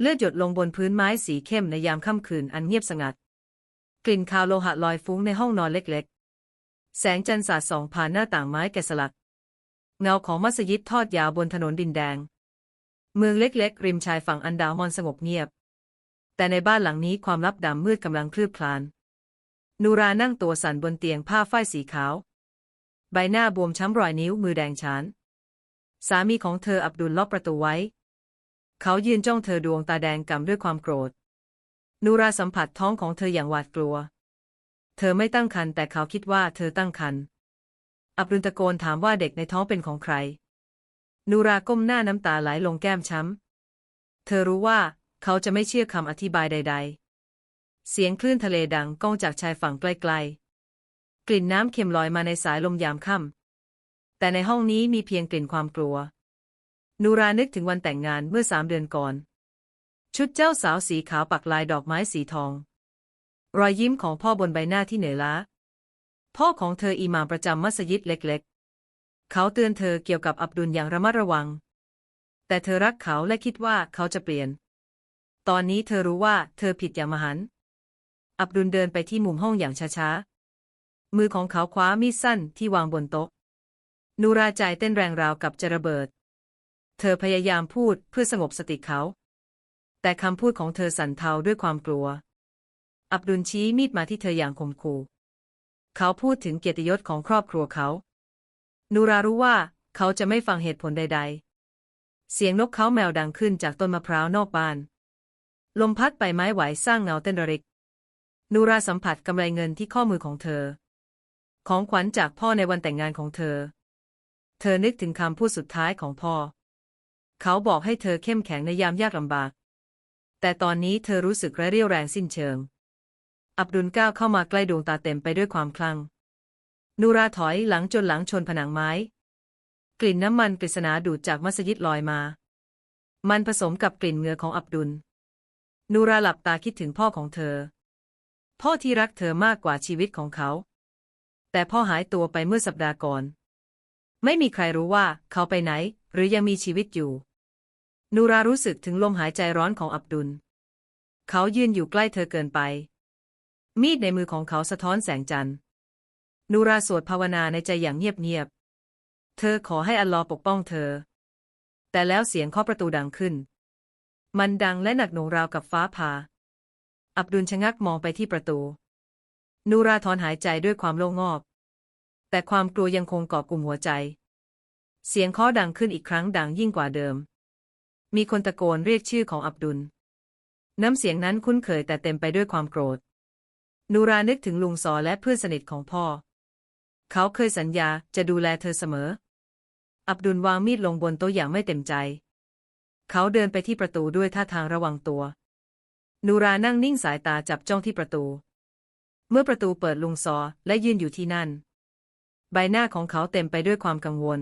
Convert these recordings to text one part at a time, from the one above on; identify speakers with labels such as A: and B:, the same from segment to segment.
A: เลือดหยดลงบนพื้นไม้สีเข้มในยามค่ำคืนอันเงียบสงัด กลิ่นคาวโลหะลอยฟุ้งในห้องนอนเล็กๆ แสงจันทร์สาดส่องผ่านหน้าต่างไม้แกะสลัก เงาของมัสยิดทอดยาวบนถนนดินแดง เมืองเล็กๆ ริมชายฝั่งอันดามอนสงบเงียบ แต่ในบ้านหลังนี้ความลับดำมืดกำลังคลืบคลาน นูรานั่งตัวสั่นบนเตียงผ้าฝ้ายสีขาว ใบหน้าบวมช้ำรอยนิ้วมือแดงฉานสามีของเธออับดุลล็อกประตูไว้ เขายืนจ้องเธอดวงตาแดงกำด้วยความโกรธ นูราสัมผัสท้องของเธออย่างหวาดกลัว เธอไม่ตั้งครรภ์แต่เขาคิดว่าเธอตั้งครรภ์อับดุลตะโกนถามว่าเด็กในท้องเป็นของใคร นูราก้มหน้าน้ำตาไหลลงแก้มช้ำ เธอรู้ว่าเขาจะไม่เชื่อคำอธิบายใด ๆ เสียงคลื่นทะเลดังก้องจากชายฝั่งไกลๆ กลิ่นน้ำเค็มลอยมาในสายลมยามค่ำแต่ในห้องนี้มีเพียงกลิ่นความกลัว นูรานึกถึงวันแต่งงานเมื่อสามเดือนก่อน ชุดเจ้าสาวสีขาวปักลายดอกไม้สีทอง รอยยิ้มของพ่อบนใบหน้าที่เหนื่อยล้า พ่อของเธออิหม่ามประจำมัสยิดเล็กๆ เขาเตือนเธอเกี่ยวกับอับดุลอย่างระมัดระวัง แต่เธอรักเขาและคิดว่าเขาจะเปลี่ยน ตอนนี้เธอรู้ว่าเธอผิดอย่างมหัน อับดุลเดินไปที่มุมห้องอย่างช้าๆ มือของเขาคว้ามีดสั้นที่วางบนโต๊ะนูราใจเต้นแรงราวกับจะระเบิด เธอพยายามพูดเพื่อสงบสติเขา แต่คำพูดของเธอสั่นเทาด้วยความกลัว อับดุลชี้มีดมาที่เธออย่างข่มขู่ เขาพูดถึงเกียรติยศของครอบครัวเขา นูรารู้ว่าเขาจะไม่ฟังเหตุผลใด ๆ เสียงนกเขาแมวดังขึ้นจากต้นมะพร้าวนอกบ้าน ลมพัดไปไม้ไหวสร้างเงาเต้นระริก นูราสัมผัสกำไรเงินที่ข้อมือของเธอ ของขวัญจากพ่อในวันแต่งงานของเธอ เธอนึกถึงคำพูดสุดท้ายของพ่อ เขาบอกให้เธอเข้มแข็งในยามยากลำบาก แต่ตอนนี้เธอรู้สึกไร้เรี่ยวแรงสิ้นเชิง อับดุลก้าวเข้ามาใกล้ดวงตาเต็มไปด้วยความคลั่ง นูราถอยหลังจนหลังชนผนังไม้ กลิ่นน้ำมันปริศนาดูดจากมัสยิดลอยมา มันผสมกับกลิ่นเหงื่อของอับดุล นูราหลับตาคิดถึงพ่อของเธอ พ่อที่รักเธอมากกว่าชีวิตของเขา แต่พ่อหายตัวไปเมื่อสัปดาห์ก่อน ไม่มีใครรู้ว่าเขาไปไหน หรือยังมีชีวิตอยู่ นูรารู้สึกถึงลมหายใจร้อนของอับดุล เขายืนอยู่ใกล้เธอเกินไป มีดในมือของเขาสะท้อนแสงจันทร์ นูราสวดภาวนาในใจอย่างเงียบๆ เธอขอให้อัลลอฮ์ปกป้องเธอ แต่แล้วเสียงเคาะประตูดังขึ้น มันดังและหนักหน่วงราวกับฟ้าผ่า อับดุลชะงักมองไปที่ประตู นูราถอนหายใจด้วยความโล่งงอกแต่ความกลัวยังคงเกาะกลุ่มหัวใจ เสียงเคาะดังขึ้นอีกครั้งดังยิ่งกว่าเดิม มีคนตะโกนเรียกชื่อของอับดุล น้ำเสียงนั้นคุ้นเคยแต่เต็มไปด้วยความโกรธ นูรานึกถึงลุงซอและเพื่อนสนิทของพ่อ เขาเคยสัญญาจะดูแลเธอเสมอ อับดุลวางมีดลงบนโต๊ะอย่างไม่เต็มใจ เขาเดินไปที่ประตูด้วยท่าทางระวังตัว นูรานั่งนิ่งสายตาจับจ้องที่ประตู เมื่อประตูเปิดลุงซอและยืนอยู่ที่นั่น ใบหน้าของเขาเต็มไปด้วยความกังวล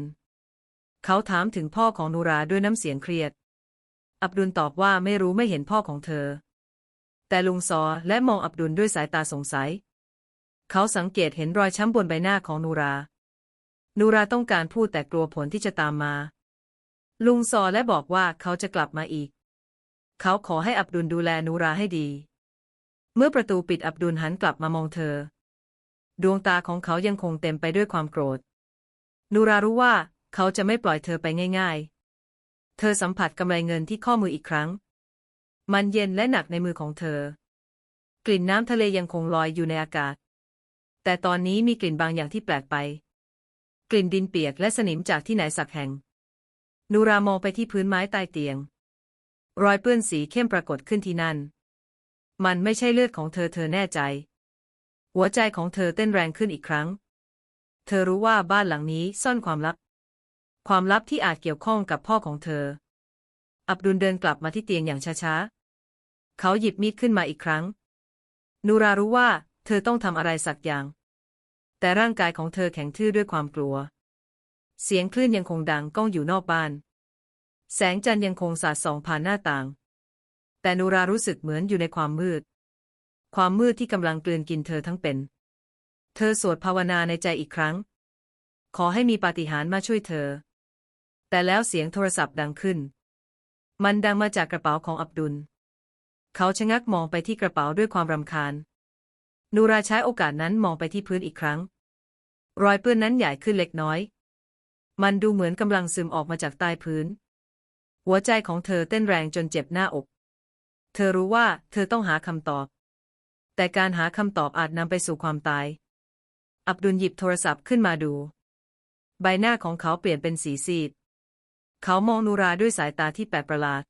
A: เขาถามถึงพ่อของนูราด้วยน้ำเสียงเครียด อับดุลตอบว่าไม่รู้ไม่เห็นพ่อของเธอ แต่ลุงซอและมองอับดุลด้วยสายตาสงสัย เขาสังเกตเห็นรอยช้ำบนใบหน้าของนูรา นูราต้องการพูดแต่กลัวผลที่จะตามมา ลุงซอและบอกว่าเขาจะกลับมาอีก เขาขอให้อับดุลดูแลนูราให้ดี เมื่อประตูปิดอับดุลหันกลับมามองเธอ ดวงตาของเขายังคงเต็มไปด้วยความโกรธ นูรารู้ว่าเขาจะไม่ปล่อยเธอไปง่าย ๆ เธอสัมผัสกำไรเงินที่ข้อมืออีกครั้ง มันเย็นและหนักในมือของเธอ กลิ่นน้ำทะเลยังคงลอยอยู่ในอากาศ แต่ตอนนี้มีกลิ่นบางอย่างที่แปลกไป กลิ่นดินเปียกและสนิมจากที่ไหนสักแห่ง นูรามองไปที่พื้นไม้ใต้เตียง รอยเปื้อนสีเข้มปรากฏขึ้นที่นั่น มันไม่ใช่เลือดของเธอเธอแน่ใจ หัวใจของเธอเต้นแรงขึ้นอีกครั้ง เธอรู้ว่าบ้านหลังนี้ซ่อนความลับ ความลับที่อาจเกี่ยวข้องกับพ่อของเธอ อับดุลเดินกลับมาที่เตียงอย่างช้าๆ เขาหยิบมีดขึ้นมาอีกครั้ง นูรารู้ว่า เธอต้องทำอะไรสักอย่าง แต่ร่างกายของเธอแข็งทื่อด้วยความกลัว เสียงคลื่นยังคงดังก้องอยู่นอกบ้าน แสงจันทร์ยังคงสาดส่องผ่านหน้าต่าง แต่นูรารู้สึกเหมือนอยู่ในความมืด ความมืดที่กำลังกลืนกินเธอทั้งเป็น เธอสวดภาวนาในใจอีกครั้ง ขอให้มีปาฏิหาริย์มาช่วยเธอ แต่แล้วเสียงโทรศัพท์ดังขึ้น มันดังมาจากกระเป๋าของอับดุล เขาชะงักมองไปที่กระเป๋าด้วยความรำคาญ นูราใช้โอกาสนั้นมองไปที่พื้นอีกครั้ง รอยเปื้อนนั้นใหญ่ขึ้นเล็กน้อย มันดูเหมือนกำลังซึมออกมาจากใต้พื้น หัวใจของเธอเต้นแรงจนเจ็บหน้าอก เธอรู้ว่าเธอต้องหาคำตอบ แต่การหาคำตอบอาจนำไปสู่ความตาย อับดุลหยิบโทรศัพท์ขึ้นมาดู ใบหน้าของเขาเปลี่ยนเป็นสีซีด เขามองนูราด้วยสายตาที่แปลกประหลาด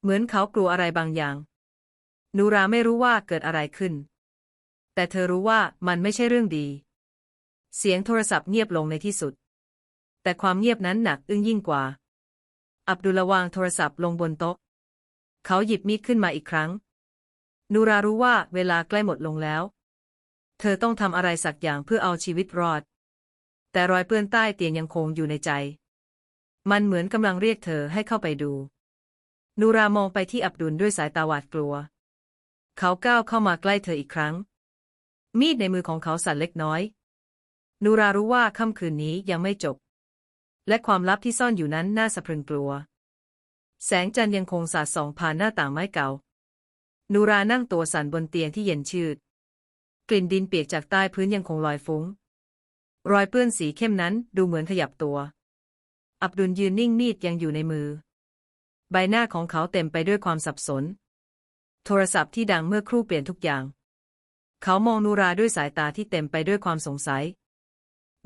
A: เหมือนเขากลัวอะไรบางอย่าง นูราไม่รู้ว่าเกิดอะไรขึ้น แต่เธอรู้ว่ามันไม่ใช่เรื่องดี เสียงโทรศัพท์เงียบลงในที่สุด แต่ความเงียบนั้นหนักอึ้งยิ่งกว่า อับดุลละวางโทรศัพท์ลงบนโต๊ะ เขาหยิบมีดขึ้นมาอีกครั้ง นูรารู้ว่าเวลาใกล้หมดลงแล้ว เธอต้องทำอะไรสักอย่างเพื่อเอาชีวิตรอด แต่รอยเปื้อนใต้เตียงยังคงอยู่ในใจ มันเหมือนกำลังเรียกเธอให้เข้าไปดู นูรามองไปที่อับดุลด้วยสายตาหวาดกลัว เขาก้าวเข้ามาใกล้เธออีกครั้ง มีดในมือของเขาสั่นเล็กน้อย นูรารู้ว่าค่ำคืนนี้ยังไม่จบ และความลับที่ซ่อนอยู่นั้นน่าสะพรึงกลัว แสงจันทร์ยังคงสาดส่องผ่านหน้าต่างไม้เก่า นูรานั่งตัวสั่นบนเตียงที่เย็นชืด กลิ่นดินเปียกจากใต้พื้นยังคงลอยฟุง้ง รอยเปื้อนสีเข้มนั้นดูเหมือนขยับตัว อับดุลยืนนิ่งมีดยังอยู่ในมือ ใบหน้าของเขาเต็มไปด้วยความสับสน โทรศัพท์ที่ดังเมื่อครู่เปลี่ยนทุกอย่าง เขามองนูราด้วยสายตาที่เต็มไปด้วยความสงสัย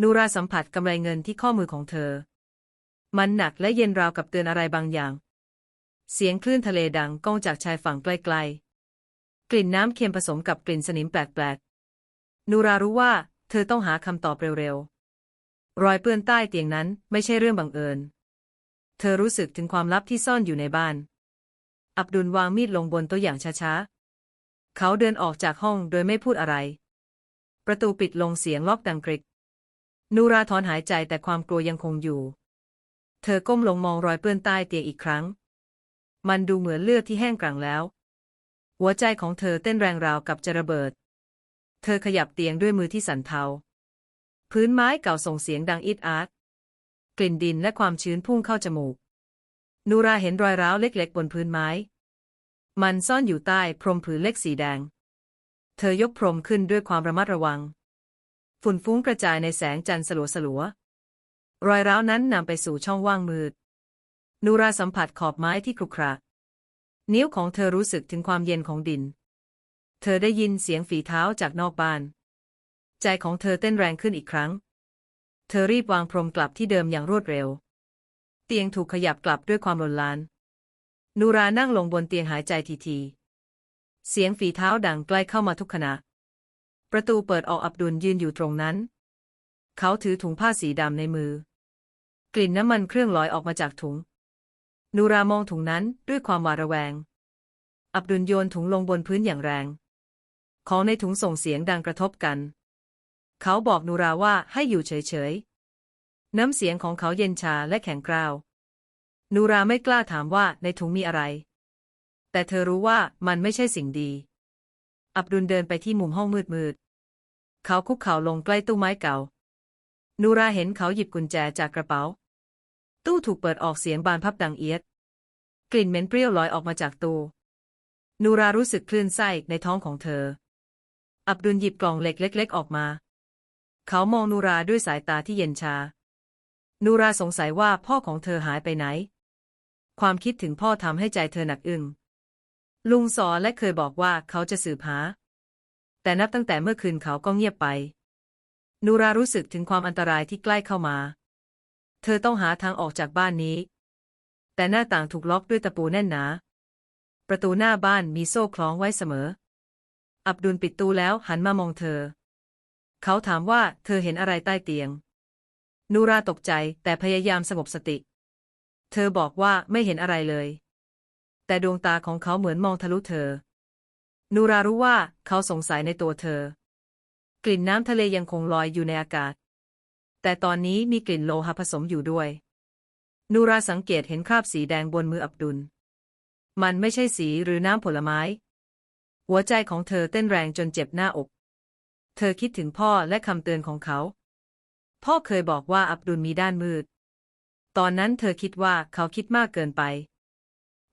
A: นูราสัมผัสกำไรเงินที่ข้อมือของเธอ มันหนักและเย็นราวกับเตือนอะไรบางอย่าง เสียงคลื่นทะเลดังก้องจากชายฝั่งใกลๆ กลิ่นน้ำเค็มผสมกับกลิ่นสนิมแปลกๆ นูรารู้ว่า เธอต้องหาคำตอบเร็วๆ รอยเปื้อนใต้เตียงนั้นไม่ใช่เรื่องบังเอิญ เธอรู้สึกถึงความลับที่ซ่อนอยู่ในบ้าน อับดุลวางมีดลงบนโต๊ะอย่างช้าๆ เขาเดินออกจากห้องโดยไม่พูดอะไร ประตูปิดลงเสียงล็อกดังกริก นูราถอนหายใจแต่ความกลัวยังคงอยู่ เธอก้มลงมองรอยเปื้อนใต้เตียงอีกครั้ง มันดูเหมือนเลือดที่แห้งกร่างแล้ว หัวใจของเธอเต้นแรงราวกับจะระเบิด เธอขยับเตียงด้วยมือที่สั่นเทา พื้นไม้เก่าส่งเสียงดังอิดอาร์ตกลิ่นดินและความชื้นพุ่งเข้าจมูก นูราเห็นรอยร้าวเล็กๆ บนพื้นไม้ มันซ่อนอยู่ใต้พรมผืนเล็กสีแดง เธอยกพรมขึ้นด้วยความระมัดระวัง ฝุ่นฟุ้งกระจายในแสงจันทร์สลัวสลัวๆรอยร้าวนั้นนำไปสู่ช่องว่างมืด นูราสัมผัสขอบไม้ที่ครุขระนิ้วของเธอรู้สึกถึงความเย็นของดิน เธอได้ยินเสียงฝีเท้าจากนอกบ้าน ใจของเธอเต้นแรงขึ้นอีกครั้ง เธอรีบวางพรมกลับที่เดิมอย่างรวดเร็ว เตียงถูกขยับกลับด้วยความลนลาน นูรานั่งลงบนเตียงหายใจทีๆเสียงฝีเท้าดังใกล้เข้ามาทุกขณะ ประตูเปิดออกอับดุลยืนอยู่ตรงนั้น เขาถือถุงผ้าสีดำในมือ กลิ่นน้ำมันเครื่องลอยออกมาจากถุง นูรามองถุงนั้นด้วยความหวาดระแวง อับดุลโยนถุงลงบนพื้นอย่างแรง ของในถุงส่งเสียงดังกระทบกัน เขาบอกนูราว่าให้อยู่เฉยๆ น้ำเสียงของเขาเย็นชาและแข็งกร้าว นูราไม่กล้าถามว่าในถุงมีอะไร แต่เธอรู้ว่ามันไม่ใช่สิ่งดี อับดุลเดินไปที่มุมห้องมืดๆ เขาคุกเข่าลงใกล้ตู้ไม้เก่า นูราเห็นเขาหยิบกุญแจจากกระเป๋า ตู้ถูกเปิดออกเสียงบานพับดังเอียด กลิ่นเหม็นเปรี้ยวลอยออกมาจากตู้ นูรารู้สึกคลื่นไส้ในท้องของเธออับดุลหยิบกล่องเหล็กเล็ก ๆ ออกมา เขามองนูราด้วยสายตาที่เย็นชา นูราสงสัยว่าพ่อของเธอหายไปไหน ความคิดถึงพ่อทำให้ใจเธอหนักอึ้งลุงสอนและเคยบอกว่าเขาจะสืบหา แต่นับตั้งแต่เมื่อคืนเขาก็เงียบไป นูรารู้สึกถึงความอันตรายที่ใกล้เข้ามา เธอต้องหาทางออกจากบ้านนี้ แต่หน้าต่างถูกล็อกด้วยตะปูแน่นหนา ประตูหน้าบ้านมีโซ่คล้องไว้เสมอ อับดุลปิดตูแล้วหันมามองเธอ เขาถามว่าเธอเห็นอะไรใต้เตียง นูราตกใจแต่พยายามสงบสติ เธอบอกว่าไม่เห็นอะไรเลย แต่ดวงตาของเขาเหมือนมองทะลุเธอ นูรารู้ว่าเขาสงสัยในตัวเธอ กลิ่นน้ำทะเลยังคงลอยอยู่ในอากาศ แต่ตอนนี้มีกลิ่นโลหะผสมอยู่ด้วย นูราสังเกตเห็นคราบสีแดงบนมืออับดุล มันไม่ใช่สีหรือน้ำผลไม้ หัวใจของเธอเต้นแรงจนเจ็บหน้าอก เธอคิดถึงพ่อและคำเตือนของเขา พ่อเคยบอกว่าอับดุลมีด้านมืด ตอนนั้นเธอคิดว่าเขาคิดมากเกินไป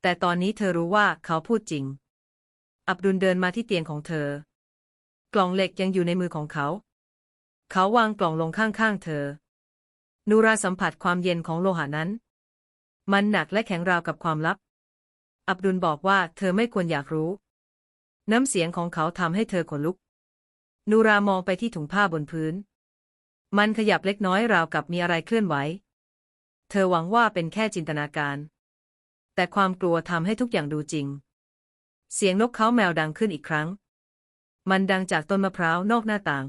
A: แต่ตอนนี้เธอรู้ว่าเขาพูดจริง อับดุลเดินมาที่เตียงของเธอ กล่องเหล็กยังอยู่ในมือของเขา เขาวางกล่องลงข้างๆเธอ นูราสัมผัสความเย็นของโลหะนั้น มันหนักและแข็งราวกับความลับ อับดุลบอกว่าเธอไม่ควรอยากรู้ น้ำเสียงของเขาทำให้เธอขนลุก นูรามองไปที่ถุงผ้าบนพื้น มันขยับเล็กน้อยราวกับมีอะไรเคลื่อนไหว เธอหวังว่าเป็นแค่จินตนาการ แต่ความกลัวทำให้ทุกอย่างดูจริง เสียงนกเขาแมวดังขึ้นอีกครั้ง มันดังจากต้นมะพร้าวนอกหน้าต่าง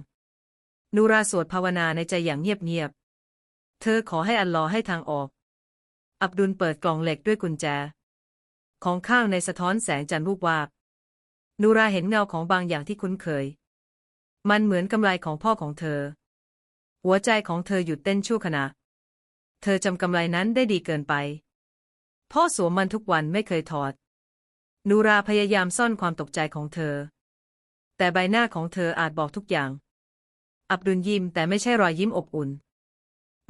A: นูราสวดภาวนาในใจอย่างเงียบๆ เธอขอให้อัลลอฮ์ให้ทางออก อับดุลเปิดกล่องเหล็กด้วยกุญแจ ของข้างในสะท้อนแสงจันทร์วูบวาบนูราเห็นเงาของบางอย่างที่คุ้นเคย มันเหมือนกำไรของพ่อของเธอ หัวใจของเธอหยุดเต้นชั่วขณะ เธอจำกำไรนั้นได้ดีเกินไป พ่อสวมมันทุกวันไม่เคยถอด นูราพยายามซ่อนความตกใจของเธอ แต่ใบหน้าของเธออาจบอกทุกอย่าง อับดุลยิ้มแต่ไม่ใช่รอยยิ้มอบอุ่น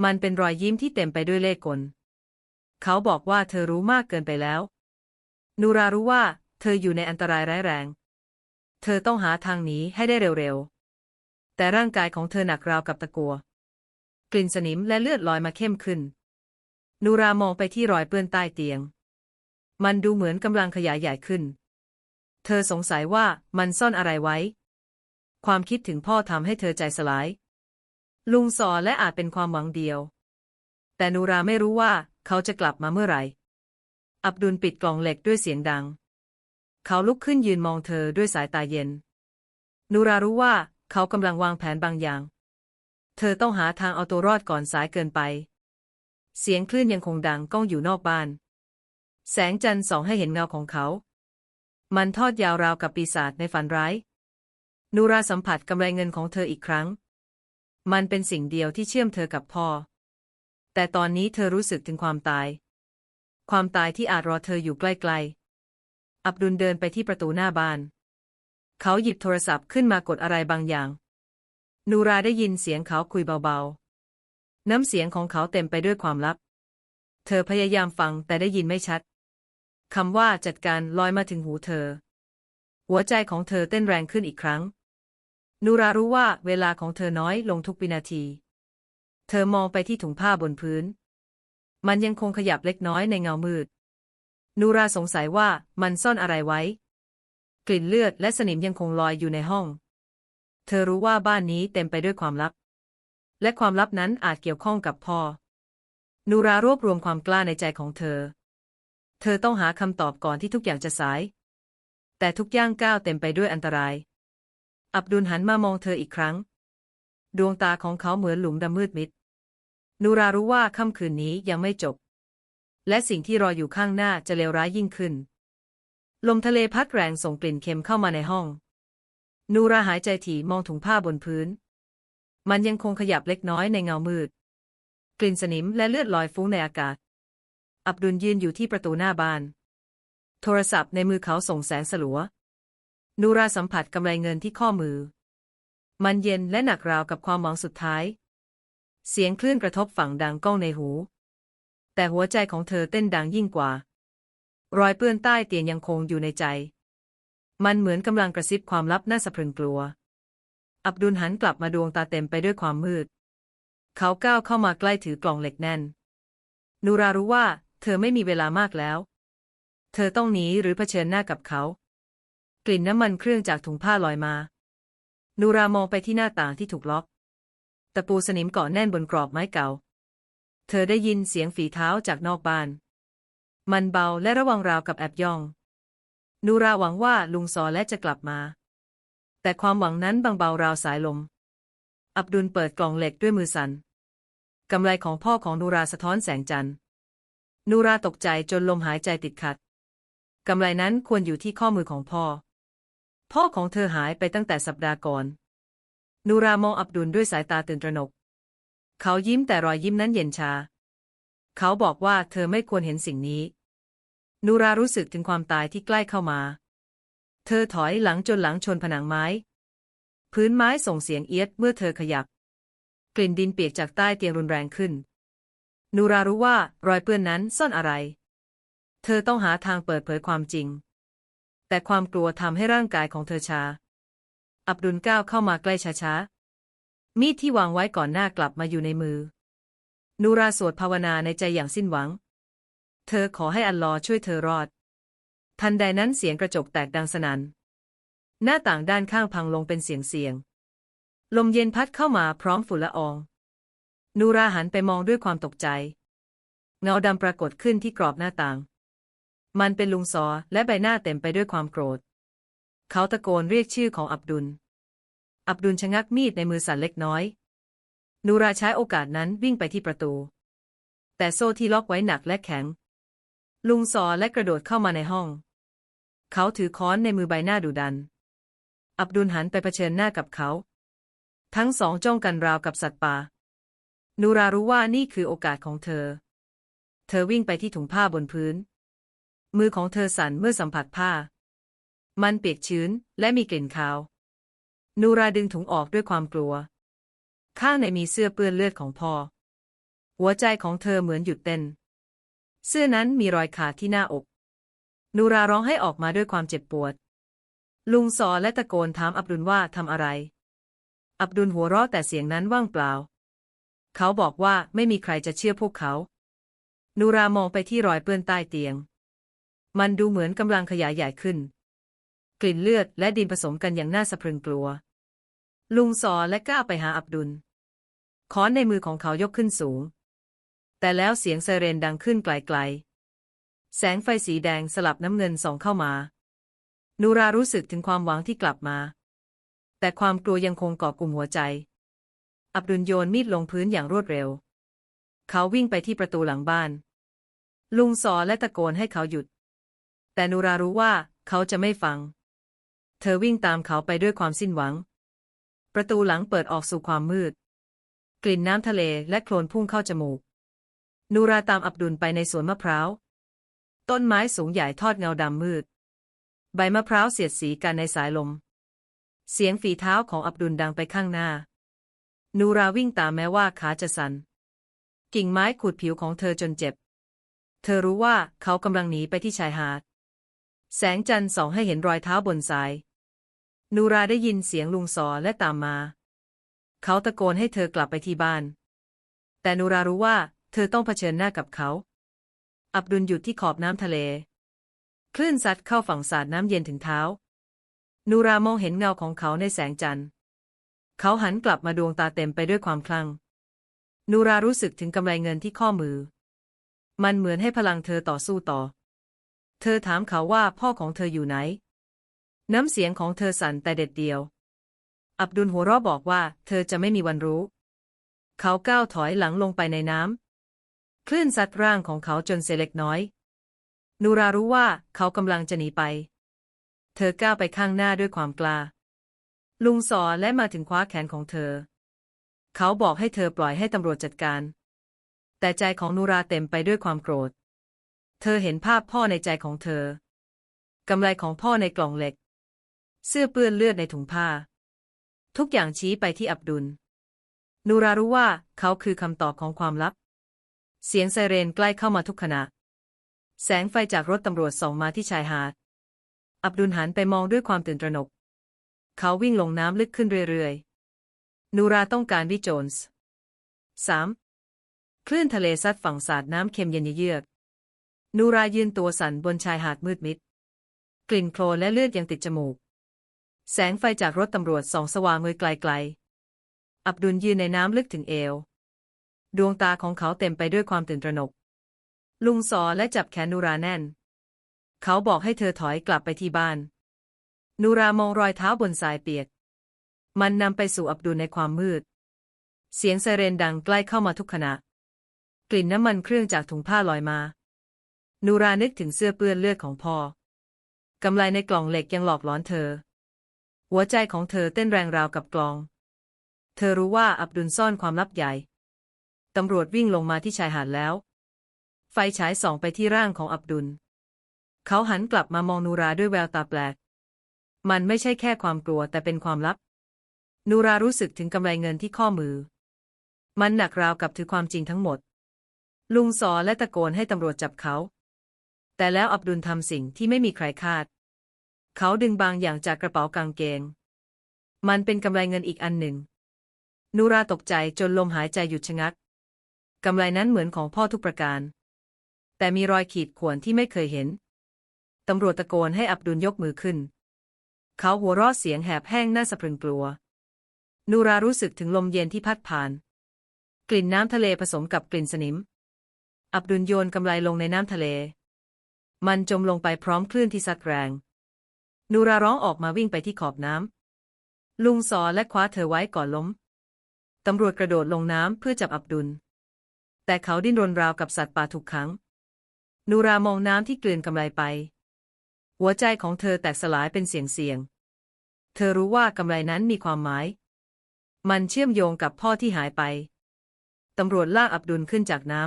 A: มันเป็นรอยยิ้มที่เต็มไปด้วยเล่ห์กล เขาบอกว่าเธอรู้มากเกินไปแล้ว นูรารู้ว่า เธออยู่ในอันตรายร้ายแรง เธอต้องหาทางหนีให้ได้เร็วๆ แต่ร่างกายของเธอหนักราวกับตะกัว กลิ่นสนิมและเลือดลอยมาเข้มขึ้น นูรามองไปที่รอยเปื้อนใต้เตียง มันดูเหมือนกำลังขยายใหญ่ขึ้น เธอสงสัยว่ามันซ่อนอะไรไว้ ความคิดถึงพ่อทำให้เธอใจสลาย ลุงสอและอาจเป็นความหวังเดียว แต่นูราไม่รู้ว่าเขาจะกลับมาเมื่อไหร่ อับดุลปิดกล่องเหล็กด้วยเสียงดัง เขาลุกขึ้นยืนมองเธอด้วยสายตาเย็นนูรารู้ว่า เขากำลังวางแผนบางอย่าง เธอต้องหาทางเอาตัวรอดก่อนสายเกินไป เสียงคลื่นยังคงดังก้องอยู่นอกบ้าน แสงจันทร์ส่องให้เห็นเงาของเขา มันทอดยาวราวกับปีศาจในฝันร้าย นูราสัมผัสกำไรเงินของเธออีกครั้ง มันเป็นสิ่งเดียวที่เชื่อมเธอกับพ่อ แต่ตอนนี้เธอรู้สึกถึงความตาย ความตายที่อาจรอเธออยู่ใกล้ๆ อับดุลเดินไปที่ประตูหน้าบ้าน เขาหยิบโทรศัพท์ขึ้นมากดอะไรบางอย่าง นูราได้ยินเสียงเขาคุยเบาๆ น้ำเสียงของเขาเต็มไปด้วยความลับ เธอพยายามฟังแต่ได้ยินไม่ชัด คำว่าจัดการลอยมาถึงหูเธอ หัวใจของเธอเต้นแรงขึ้นอีกครั้ง นูรารู้ว่าเวลาของเธอน้อยลงทุกวินาที เธอมองไปที่ถุงผ้าบนพื้น มันยังคงขยับเล็กน้อยในเงามืด นูราสงสัยว่ามันซ่อนอะไรไว้ กลิ่นเลือดและสนิมยังคงลอยอยู่ในห้อง เธอรู้ว่าบ้านนี้เต็มไปด้วยความลับ และความลับนั้นอาจเกี่ยวข้องกับพ่อ นูรารวบรวมความกล้าในใจของเธอ เธอต้องหาคำตอบก่อนที่ทุกอย่างจะสาย แต่ทุกย่างก้าวเต็มไปด้วยอันตราย อับดุลหันมามองเธออีกครั้ง ดวงตาของเขาเหมือนหลุมดำมืดมิด นูรารู้ว่าค่ำคืนนี้ยังไม่จบ และสิ่งที่รออยู่ข้างหน้าจะเลวร้ายยิ่งขึ้น ลมทะเลพัดแรงส่งกลิ่นเค็มเข้ามาในห้อง นูราหายใจถี่มองถุงผ้าบนพื้น มันยังคงขยับเล็กน้อยในเงามืด กลิ่นสนิมและเลือดลอยฟุ้งในอากาศ อับดุลยืนอยู่ที่ประตูหน้าบ้าน โทรศัพท์ในมือเขาส่งแสงสลัว นูราสัมผัสกำไรเงินที่ข้อมือ มันเย็นและหนักราวกับความหวังสุดท้าย เสียงคลื่นกระทบฝั่งดังก้องในหู แต่หัวใจของเธอเต้นดังยิ่งกว่า รอยเปื้อนใต้เตียงยังคงอยู่ในใจ มันเหมือนกำลังกระซิบความลับน่าสะพรึงกลัว อับดุลหันกลับมาดวงตาเต็มไปด้วยความมืด เขาก้าวเข้ามาใกล้ถือกล่องเหล็กแน่น นูรารู้ว่า เธอไม่มีเวลามากแล้ว เธอต้องหนีหรือเผชิญหน้ากับเขา กลิ่นน้ำมันเครื่องจากถุงผ้าลอยมา นูรามองไปที่หน้าต่างที่ถูกล็อก ตะปูสนิมเกาะแน่นบนกรอบไม้เก่า เธอได้ยินเสียงฝีเท้าจากนอกบ้าน มันเบาและระวังราวกับแอบย่อง นูราหวังว่าลุงซอและจะกลับมา แต่ความหวังนั้นบางเบาราวสายลม อับดุลเปิดกล่องเหล็กด้วยมือสัน่นกำไรของพ่อของนูราสะท้อนแสงจันทร์ นูราตกใจจนลมหายใจติดขัด กำไรนั้นควรอยู่ที่ข้อมือของพ่อ พ่อของเธอหายไปตั้งแต่สัปดาห์ก่อน นูรามองอับดุลด้วยสายตาตื่นตระหนก เขายิ้มแต่รอยยิ้มนั้นเย็นชา เขาบอกว่าเธอไม่ควรเห็นสิ่งนี้ นูรารู้สึกถึงความตายที่ใกล้เข้ามา เธอถอยหลังจนหลังชนผนังไม้ พื้นไม้ส่งเสียงเอียดเมื่อเธอขยับ กลิ่นดินเปียกจากใต้เตียงรุนแรงขึ้น นูรารู้ว่ารอยเปื้อนนั้นซ่อนอะไร เธอต้องหาทางเปิดเผยความจริง แต่ความกลัวทำให้ร่างกายของเธอชา อับดุลก้าวเข้ามาใกล้ช้าๆ มีดที่วางไว้ก่อนหน้ากลับมาอยู่ในมือ นูราสวดภาวนาในใจอย่างสิ้นหวัง เธอขอให้อัลลอฮ์ช่วยเธอรอด ทันใดนั้นเสียงกระจกแตกดังสนัน่น หน้าต่างด้านข้างพังลงเป็นเสียงเสียง ลมเย็นพัดเข้ามาพร้อมฝุ่นละออง นูราหันไปมองด้วยความตกใจ เงาดำปรากฏขึ้นที่กรอบหน้าต่าง มันเป็นลุงซอและใบหน้าเต็มไปด้วยความโกรธ เขาตะโกนเรียกชื่อของอับดุล อับดุลชะงักมีดในมือสั่นเล็กน้อย นูราใช้โอกาสนั้นวิ่งไปที่ประตู แต่โซ่ที่ล็อกไว้หนักและแข็ง ลุงซอและกระโดดเข้ามาในห้อง เขาถือค้อนในมือใบหน้าดุดัน อับดุลหันไปเผชิญหน้ากับเขา ทั้งสองจ้องกันราวกับสัตว์ป่า นูรารู้ว่านี่คือโอกาสของเธอ เธอวิ่งไปที่ถุงผ้าบนพื้น มือของเธอสั่นเมื่อสัมผัสผ้า มันเปียกชื้นและมีกลิ่นคาว นูราดึงถุงออกด้วยความกลัว ข้างในมีเสื้อเปื้อนเลือดของพ่อ หัวใจของเธอเหมือนหยุดเต้น เสื้อนั้นมีรอยขาดที่หน้าอก นูราร้องให้ออกมาด้วยความเจ็บปวด ลุงซอและตะโกนถามอับดุลว่าทำอะไร อับดุลหัวเราะแต่เสียงนั้นว่างเปล่า เขาบอกว่าไม่มีใครจะเชื่อพวกเขา นูรามองไปที่รอยเปื้อนใต้เตียง มันดูเหมือนกำลังขยายใหญ่ขึ้น กลิ่นเลือดและดินผสมกันอย่างน่าสะพรึงกลัว ลุงซอและก้าไปหาอับดุลค้อนในมือของเขายกขึ้นสูง แต่แล้วเสียงไซเรนดังขึ้นไกลๆ แสงไฟสีแดงสลับน้ำเงินส่องเข้ามา นูรารู้สึกถึงความหวังที่กลับมา แต่ความกลัวยังคงเกาะกลุ่มหัวใจ อับดุลโยนมีดลงพื้นอย่างรวดเร็ว เขาวิ่งไปที่ประตูหลังบ้าน ลุงซอและตะโกนให้เขาหยุด แต่นูรารู้ว่าเขาจะไม่ฟัง เธอวิ่งตามเขาไปด้วยความสิ้นหวัง ประตูหลังเปิดออกสู่ความมืด กลิ่นน้ำทะเลและโคลนพุ่งเข้าจมูก นูราตามอับดุลไปในสวนมะพร้าว ต้นไม้สูงใหญ่ทอดเงาดำมืด ใบมะพร้าวเสียดสีกันในสายลม เสียงฝีเท้าของอับดุลดังไปข้างหน้า นูราวิ่งตามแม้ว่าขาจะสัน่น กิ่งไม้ขูดผิวของเธอจนเจ็บ เธอรู้ว่าเขากำลังหนีไปที่ชายหาด แสงจันทร์ส่องให้เห็นรอยเท้าบนทราย นูราได้ยินเสียงลุงซอและตามมา เขาตะโกนให้เธอกลับไปที่บ้าน แต่นูรารู้ว่า เธอต้องเผชิญหน้ากับเขา อับดุลหยุดที่ขอบน้ำทะเล คลื่นซัดเข้าฝั่งสาดน้ำเย็นถึงเท้า นูรามองเห็นเงาของเขาในแสงจันทร์ เขาหันกลับมาดวงตาเต็มไปด้วยความคลั่ง นูรารู้สึกถึงกำไรเงินที่ข้อมือ มันเหมือนให้พลังเธอต่อสู้ต่อ เธอถามเขาว่าพ่อของเธออยู่ไหน น้ำเสียงของเธอสั่นแต่เด็ดเดียว อับดุลหัวเราะบอกว่า เธอจะไม่มีวันรู้ เขาก้าวถอยหลังลงไปในน้ำ คลื่นซัดร่างของเขาจนเสเล็กน้อย นูรารู้ว่าเขากำลังจะหนีไป เธอก้าวไปข้างหน้าด้วยความกล้า ลุงสอและมาถึงคว้าแขนของเธอ เขาบอกให้เธอปล่อยให้ตำรวจจัดการ แต่ใจของนูราเต็มไปด้วยความโกรธ เธอเห็นภาพพ่อในใจของเธอกำไรของพ่อในกล่องเหล็ก เสื้อเปื้อนเลือดในถุงผ้า ทุกอย่างชี้ไปที่อับดุลนูรารู้ว่าเขาคือคำตอบของความลับ เสียงไซเรนใกล้เข้ามาทุกขณะ แสงไฟจากรถตำรวจส่องมาที่ชายหาด อับดุลหันไปมองด้วยความตื่นตระหนก เขาวิ่งลงน้ำลึกขึ้นเรื่อยๆ นูราต้องการวิโจนส์ 3. คลื่นทะเลซัดฝั่งสาดน้ำเค็มเย็นเยือก นูรายืนตัวสั่นบนชายหาดมืดมิด กลิ่นโคลนและเลือดยังติดจมูก แสงไฟจากรถตำรวจส่องสว่างเงยไกลๆ อับดุลยืนในน้ำลึกถึงเอว ดวงตาของเขาเต็มไปด้วยความตื่นตระหนก ลุงซอและจับแขนนูราแน่น เขาบอกให้เธอถอยกลับไปที่บ้าน นูรามองรอยเท้าบนทรายเปียก มันนำไปสู่อับดุลในความมืด เสียงไซเรนดังใกล้เข้ามาทุกขณะ กลิ่นน้ำมันเครื่องจากถุงผ้าลอยมา นูรานึกถึงเสื้อเปื้อนเลือดของพ่อกำไลในกล่องเหล็กยังหลอกหลอนเธอ หัวใจของเธอเต้นแรงราวกับกลอง เธอรู้ว่าอับดุลซ่อนความลับใหญ่ ตำรวจวิ่งลงมาที่ชายหาดแล้ว ไฟฉายส่องไปที่ร่างของอับดุล เขาหันกลับมามองนูราด้วยแววตาแปลก มันไม่ใช่แค่ความกลัวแต่เป็นความลับ นูรารู้สึกถึงกำไรเงินที่ข้อมือ มันหนักราวกับถือความจริงทั้งหมด ลุงซอและตะโกนให้ตำรวจจับเขา แต่แล้วอับดุลทำสิ่งที่ไม่มีใครคาด เขาดึงบางอย่างจากกระเป๋ากางเกง มันเป็นกำไรเงินอีกอันหนึ่งนูราตกใจจนลมหายใจหยุดชะงัก กำไรนั้นเหมือนของพ่อทุกประการ แต่มีรอยขีดข่วนที่ไม่เคยเห็น ตำรวจตะโกนให้อับดุลยกมือขึ้น เขาหัวเราะเสียงแหบแห้งน่าสะพรึงกลัว นูรารู้สึกถึงลมเย็นที่พัดผ่าน กลิ่นน้ำทะเลผสมกับกลิ่นสนิม อับดุลโยนกำไรลงในน้ำทะเล มันจมลงไปพร้อมคลื่นที่ซัดแรง นูราร้องออกมาวิ่งไปที่ขอบน้ำลุงซอและคว้าเธอไว้ก่อนล้มตำรวจกระโดดลงน้ำเพื่อจับอับดุล แต่เขาดิ้นรนราวกับสัตว์ป่าถูกขัง นูรามองน้ำที่กลืนกำไรไป หัวใจของเธอแตกสลายเป็นเสียงเสียง เธอรู้ว่ากำไรนั้นมีความหมาย มันเชื่อมโยงกับพ่อที่หายไป ตำรวจลากอับดุลขึ้นจากน้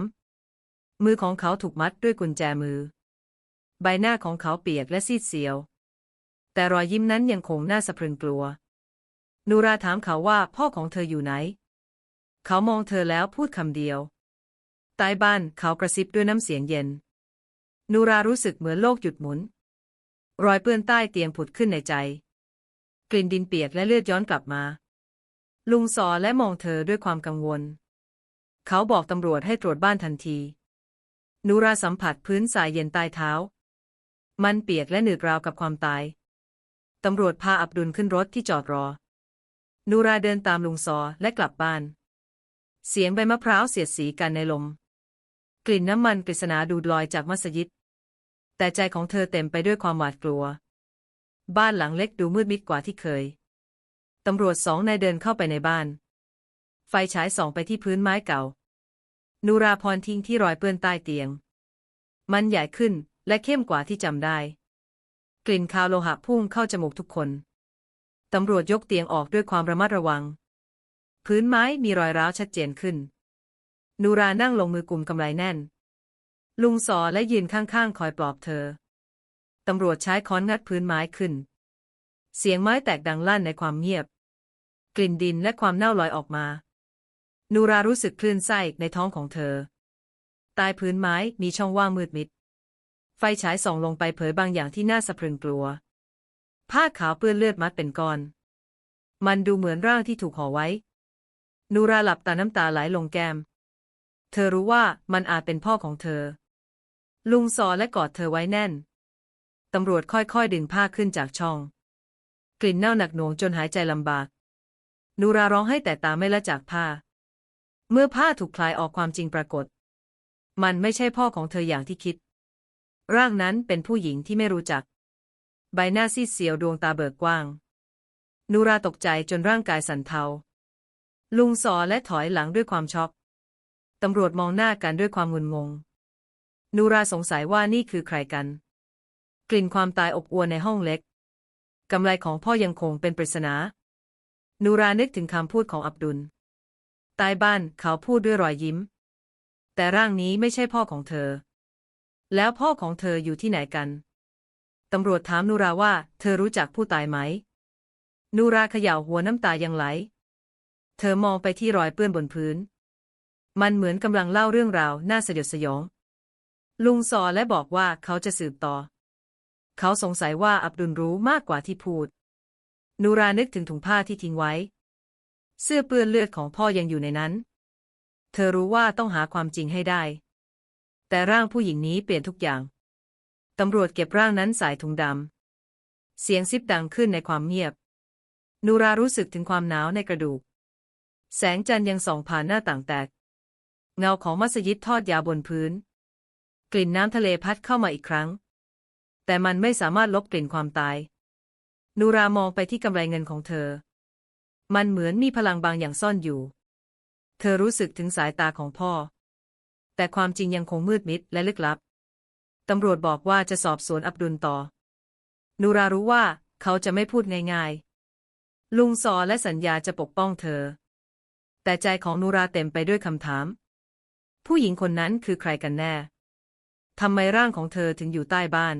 A: ำ มือของเขาถูกมัดด้วยกุญแจมือ ใบหน้าของเขาเปียกและซีดเซียว แต่รอยยิ้มนั้นยังคงน่าสะพรึงกลัว นูราถามเขาว่าพ่อของเธออยู่ไหน เขามองเธอแล้วพูดคำเดียว ใต้บ้านเขากระซิบด้วยน้ำเสียงเย็น นูรารู้สึกเหมือนโลกหยุดหมุน รอยเปื้อนใต้เตียงผุดขึ้นในใจ กลิ่นดินเปียกและเลือดย้อนกลับมา ลุงซอและมองเธอด้วยความกังวล เขาบอกตำรวจให้ตรวจบ้านทันที นูราสัมผัสพื้นทรายเย็นใต้เท้า มันเปียกและหนืดราวกับความตาย ตำรวจพาอับดุลขึ้นรถที่จอดรอ นูราเดินตามลุงซอและกลับบ้านเสียงใบมะพร้าวเสียดสีกันในลม กลิ่นน้ำมันปริศนาดูดลอยจากมัสยิด แต่ใจของเธอเต็มไปด้วยความหวาดกลัว บ้านหลังเล็กดูมืดมิดกว่าที่เคย ตำรวจสองนายเดินเข้าไปในบ้าน ไฟฉายส่องไปที่พื้นไม้เก่านูราพรทิ้งที่รอยเปื้อนใต้เตียง มันใหญ่ขึ้นและเข้มกว่าที่จำได้ กลิ่นคาวโลหะพุ่งเข้าจมูกทุกคน ตำรวจยกเตียงออกด้วยความระมัดระวัง พื้นไม้มีรอยร้าวชัดเจนขึ้น นูรานั่งลงมือกลุ่มกำไรแน่น ลุงสอและยืนข้างๆ คอยปลอบเธอ ตำรวจใช้ค้อนงัดพื้นไม้ขึ้น เสียงไม้แตกดังลั่นในความเงียบ กลิ่นดินและความเน่าลอยออกมา นูรารู้สึกคลื่นไส้ในท้องของเธอ ใต้พื้นไม้มีช่องว่างมืดมิด ไฟฉายส่องลงไปเผยบางอย่างที่น่าสะพรึงกลัว ผ้าขาวเปื้อนเลือดมัดเป็นก้อน มันดูเหมือนร่างที่ถูกห่อไว้นูราหลับตาน้ำตาไหลลงแก้ม เธอรู้ว่ามันอาจเป็นพ่อของเธอ ลุงซอและกอดเธอไว้แน่น ตำรวจค่อยๆดึงผ้าขึ้นจากช่อง กลิ่นเน่าหนักหน่วงจนหายใจลำบาก นูราร้องให้แต่ตาไม่ละจากผ้า เมื่อผ้าถูกคลายออกความจริงปรากฏ มันไม่ใช่พ่อของเธออย่างที่คิด ร่างนั้นเป็นผู้หญิงที่ไม่รู้จัก ใบหน้าซีดเซียวดวงตาเบิกกว้าง นูราตกใจจนร่างกายสั่นเทาลุงซอและถอยหลังด้วยความช็อก ตำรวจมองหน้ากันด้วยความงุนงง นูราสงสัยว่านี่คือใครกัน กลิ่นความตายอบอวลในห้องเล็ก กำไรของพ่อยังคงเป็นปริศนา นูรานึกถึงคำพูดของอับดุลใต้บ้านเขาพูดด้วยรอยยิ้ม แต่ร่างนี้ไม่ใช่พ่อของเธอ แล้วพ่อของเธออยู่ที่ไหนกัน ตำรวจถามนูราว่า เธอรู้จักผู้ตายไหม นูราเขย่าหัวน้ำตายังไหล เธอมองไปที่รอยเปื้อนบนพื้น มันเหมือนกำลังเล่าเรื่องราวน่าสยดสยอง ลุงซอและบอกว่าเขาจะสืบต่อ เขาสงสัยว่าอับดุลรู้มากกว่าที่พูด นูรานึกถึงถุงผ้าที่ทิ้งไว้ เสื้อเปื้อนเลือดของพ่อยังอยู่ในนั้น เธอรู้ว่าต้องหาความจริงให้ได้ แต่ร่างผู้หญิงนี้เปลี่ยนทุกอย่าง ตำรวจเก็บร่างนั้นใส่ถุงดำ เสียงซิบดังขึ้นในความเงียบ นูรารู้สึกถึงความหนาวในกระดูก แสงจันทร์ยังส่องผ่านหน้าต่างแตก เงาของมัสยิดทอดยาวบนพื้น กลิ่นน้ำทะเลพัดเข้ามาอีกครั้ง แต่มันไม่สามารถลบกลิ่นความตาย นูรามองไปที่กำไรเงินของเธอ มันเหมือนมีพลังบางอย่างซ่อนอยู่ เธอรู้สึกถึงสายตาของพ่อ แต่ความจริงยังคงมืดมิดและลึกลับ ตำรวจบอกว่าจะสอบสวนอับดุลต่อ นูรารู้ว่าเขาจะไม่พูดง่ายๆ ลุงซอและสัญญาจะปกป้องเธอ แต่ใจของนูราเต็มไปด้วยคำถาม ผู้หญิงคนนั้นคือใครกันแน่ ทำไมร่างของเธอถึงอยู่ใต้บ้าน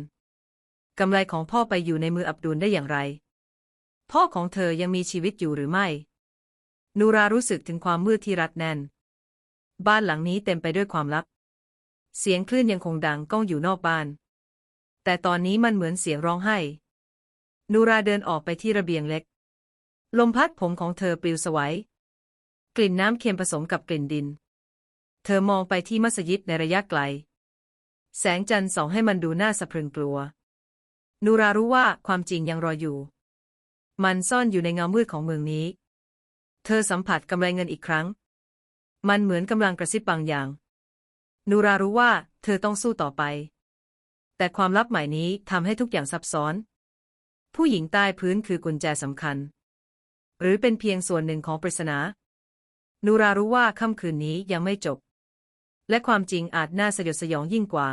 A: กำไรของพ่อไปอยู่ในมืออับดุลได้อย่างไร พ่อของเธอยังมีชีวิตอยู่หรือไม่ นูรารู้สึกถึงความมืดที่รัดแน่น บ้านหลังนี้เต็มไปด้วยความลับ เสียงคลื่นยังคงดังก้องอยู่นอกบ้าน แต่ตอนนี้มันเหมือนเสียงร้องไห้ นูราเดินออกไปที่ระเบียงเล็ก ลมพัดผมของเธอปลิวสวัยกลิ่นน้ำเค็มผสมกับกลิ่นดิน เธอมองไปที่มัสยิดในระยะไกล แสงจันทร์ส่องให้มันดูน่าสะพรึงกลัว นูรารู้ว่าความจริงยังรออยู่ มันซ่อนอยู่ในเงามืดของเมืองนี้ เธอสัมผัสกำไรเงินอีกครั้ง มันเหมือนกำลังกระซิบบางอย่าง นูรารู้ว่าเธอต้องสู้ต่อไป แต่ความลับใหม่นี้ทำให้ทุกอย่างซับซ้อน ผู้หญิงใต้พื้นคือกุญแจสำคัญ หรือเป็นเพียงส่วนหนึ่งของปริศนา นูรารู้ว่าค่ำคืนนี้ยังไม่จบ และความจริงอาจน่าสยดสยองยิ่งกว่า